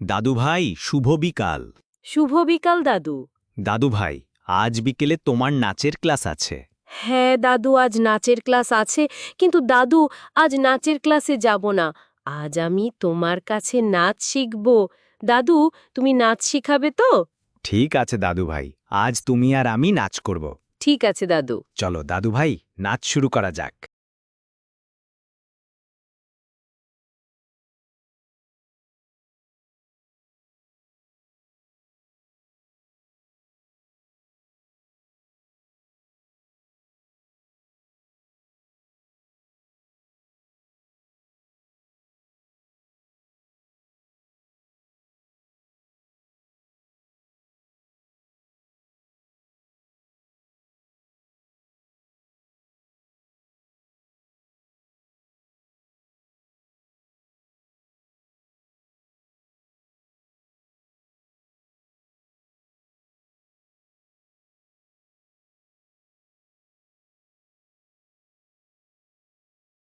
দাদু ভাই শুভ বিকাল। শুভ বিকাল দাদু। দাদু ভাই আজ বিকেলে তোমার নাচের ক্লাস আছে। হ্যাঁ দাদু আজ নাচের ক্লাস আছে কিন্তু দাদু আজ নাচের ক্লাসে যাব না। আজ আমি তোমার কাছে নাচ শিখব। দাদু তুমি নাচ শিখাবে তো? ঠিক আছে দাদু ভাই আজ তুমি আর আমি নাচ করব। ঠিক আছে দাদু। চলো দাদু ভাই নাচ শুরু করা যাক।